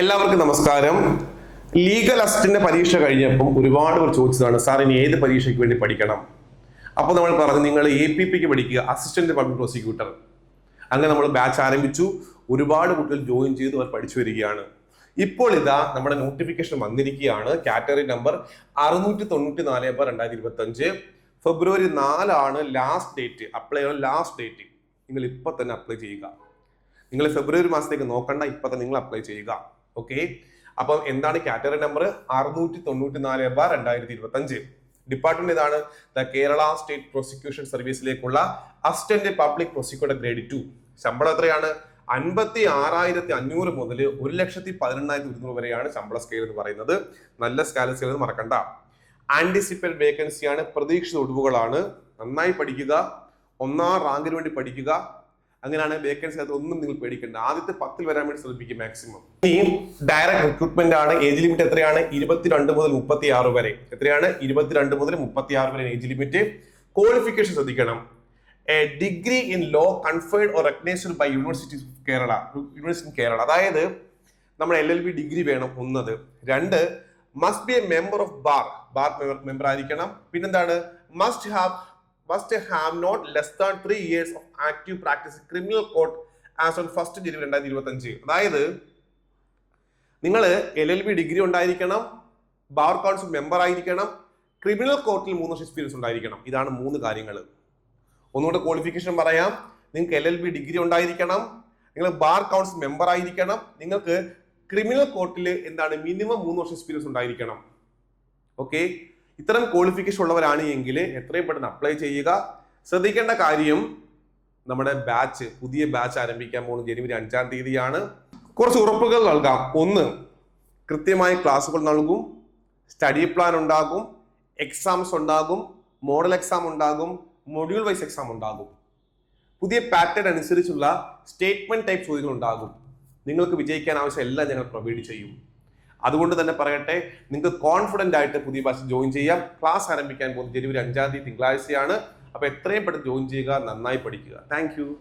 എല്ലാവർക്കും നമസ്കാരം. Legal assistant പരീക്ഷ കഴിഞ്ഞപ്പം ഒരുപാട് പേർ ചോദിച്ചതാണ് സാർ ഇനി ഏത് പരീക്ഷയ്ക്ക് വേണ്ടി പഠിക്കണം? അപ്പോൾ നമ്മൾ പറഞ്ഞു നിങ്ങൾ എ പി പിക്ക് പഠിക്കുക അസിസ്റ്റന്റ് പബ്ലിക് പ്രോസിക്യൂട്ടർ അങ്ങനെ നമ്മൾ ബാച്ച് ആരംഭിച്ചു. ഒരുപാട് കുട്ടികൾ ജോയിൻ ചെയ്തു അവർ പഠിച്ചു വരികയാണ്. ഇപ്പോൾ ഇതാ നമ്മുടെ നോട്ടിഫിക്കേഷൻ വന്നിരിക്കുകയാണ്. കാറ്റഗറി നമ്പർ അറുന്നൂറ്റി തൊണ്ണൂറ്റി നാല് ബാർ രണ്ടായിരത്തി ഇരുപത്തി അഞ്ച് ഫെബ്രുവരി നാലാണ് ലാസ്റ്റ് ഡേറ്റ് അപ്ലൈ ചെയ്യാൻ ലാസ്റ്റ് ഡേറ്റ് നിങ്ങൾ ഇപ്പൊ തന്നെ അപ്ലൈ ചെയ്യുക. നിങ്ങൾ ഫെബ്രുവരി മാസത്തേക്ക് നോക്കണ്ട ഇപ്പൊ തന്നെ നിങ്ങൾ അപ്ലൈ ചെയ്യുക. ഓക്കെ അപ്പം എന്താണ് കാറ്റഗറി നമ്പർ അറുന്നൂറ്റി തൊണ്ണൂറ്റി നാല് ബാർ രണ്ടായിരത്തി ഇരുപത്തി അഞ്ച് ഡിപ്പാർട്ട്മെന്റ് ഇതാണ് the Kerala state prosecution സർവീസിലേക്കുള്ള assistant public prosecutor grade two ശമ്പളം എത്രയാണ്? അൻപത്തി ആറായിരത്തി അഞ്ഞൂറ് മുതൽ ഒരു ലക്ഷത്തി പതിനെണ്ണായിരത്തി ഒരുന്നൂറ് വരെയാണ് ശമ്പള സ്കെയിൽ എന്ന് പറയുന്നത്. നല്ല സ്കാല സ്കെയിൽ എന്ന് മറക്കണ്ട. ആന്റിസിപ്പേറ്റ് വേക്കൻസിയാണ് പ്രതീക്ഷിത ഒഴിവുകളാണ്. നന്നായി പഠിക്കുക. ഒന്നാം റാങ്കിന് വേണ്ടി പഠിക്കുക. അങ്ങനെയാണ് വേക്കൻസി അത് ഒന്നും നിങ്ങൾ പേടിക്കേണ്ട. ആദ്യത്തെ പത്തിൽ വരാൻ വേണ്ടി ശ്രദ്ധിക്കും മാക്സിമം ഈ ഡയറക്ട് റിക്രൂട്ട്മെന്റ് ആണ്. ഏജ് ലിമിറ്റ് എത്രയാണ്? ഇരുപത്തിരണ്ട് മുതൽ മുപ്പത്തി ആറ് വരെ. എത്രയാണ്? ഇരുപത്തിരണ്ട് മുതൽ മുപ്പത്തി ആറ് വരെ ഏജ് ലിമിറ്റ് ക്വാളിഫിക്കേഷൻ ശ്രദ്ധിക്കണം. A degree in law conferred or recognised by university of Kerala university Kerala അതായത് നമ്മൾ എൽ എൽ ബി ഡിഗ്രി വേണം ഒന്നത്. രണ്ട് must be a member of bar bar member ആയിരിക്കണം. പിന്നെന്താണ്? Must have must have not less than three years of active practice criminal court as on first January രണ്ടായിരത്തി ഇരുപത്തി അഞ്ച് അതായത് നിങ്ങൾ എൽ എൽ ബി ഡിഗ്രി ഉണ്ടായിരിക്കണം ബാർ കൗൺസിൽ മെമ്പർ ആയിരിക്കണം criminal കോർട്ടിൽ മൂന്ന് വർഷം എക്സ്പീരിയൻസ് ഉണ്ടായിരിക്കണം. ഇതാണ് മൂന്ന് കാര്യങ്ങൾ. ഒന്നുകൂടെ ക്വാളിഫിക്കേഷൻ പറയാം. നിങ്ങൾക്ക് എൽ എൽ ബി ഡിഗ്രി ഉണ്ടായിരിക്കണം നിങ്ങൾ ബാർ കൗൺസിൽ മെമ്പർ ആയിരിക്കണം നിങ്ങൾക്ക് ക്രിമിനൽ കോർട്ടിൽ എന്താണ് മിനിമം മൂന്ന് വർഷം എക്സ്പീരിയൻസ് ഉണ്ടായിരിക്കണം. ഓക്കെ ഇത്തരം ക്വാളിഫിക്കേഷൻ ഉള്ളവരാണ് എങ്കിൽ എത്രയും പെട്ടെന്ന് അപ്ലൈ ചെയ്യുക. ശ്രദ്ധിക്കേണ്ട കാര്യം നമ്മുടെ ബാച്ച് പുതിയ ബാച്ച് ആരംഭിക്കാൻ പോകുന്നത് ജനുവരി അഞ്ചാം തീയതിയാണ്. കുറച്ച് ഉറപ്പുകൾ നൽകാം. ഒന്ന് കൃത്യമായ ക്ലാസ്സുകൾ നൽകും. സ്റ്റഡി പ്ലാൻ ഉണ്ടാകും. എക്സാംസ് ഉണ്ടാകും. മോഡൽ എക്സാം ഉണ്ടാകും. മൊഡ്യൂൾ വൈസ് എക്സാം ഉണ്ടാകും. പുതിയ പാറ്റേൺ അനുസരിച്ചുള്ള സ്റ്റേറ്റ്മെന്റ് ടൈപ്പ് ചോദ്യങ്ങൾ ഉണ്ടാകും. നിങ്ങൾക്ക് വിജയിക്കാൻ ആവശ്യം എല്ലാം ഞങ്ങൾ പ്രൊവൈഡ് ചെയ്യും. അതുകൊണ്ട് തന്നെ പറയട്ടെ നിങ്ങൾക്ക് കോൺഫിഡന്റ് ആയിട്ട് പുതിയ ബാച്ച് ജോയിൻ ചെയ്യാം. ക്ലാസ് ആരംഭിക്കാൻ പോകുന്നത് ജനുവരി അഞ്ചാം തീയതി തിങ്കളാഴ്ചയാണ്. അപ്പോൾ എത്രയും പെട്ടെന്ന് ജോയിൻ ചെയ്യുക നന്നായി പഠിക്കുക. താങ്ക്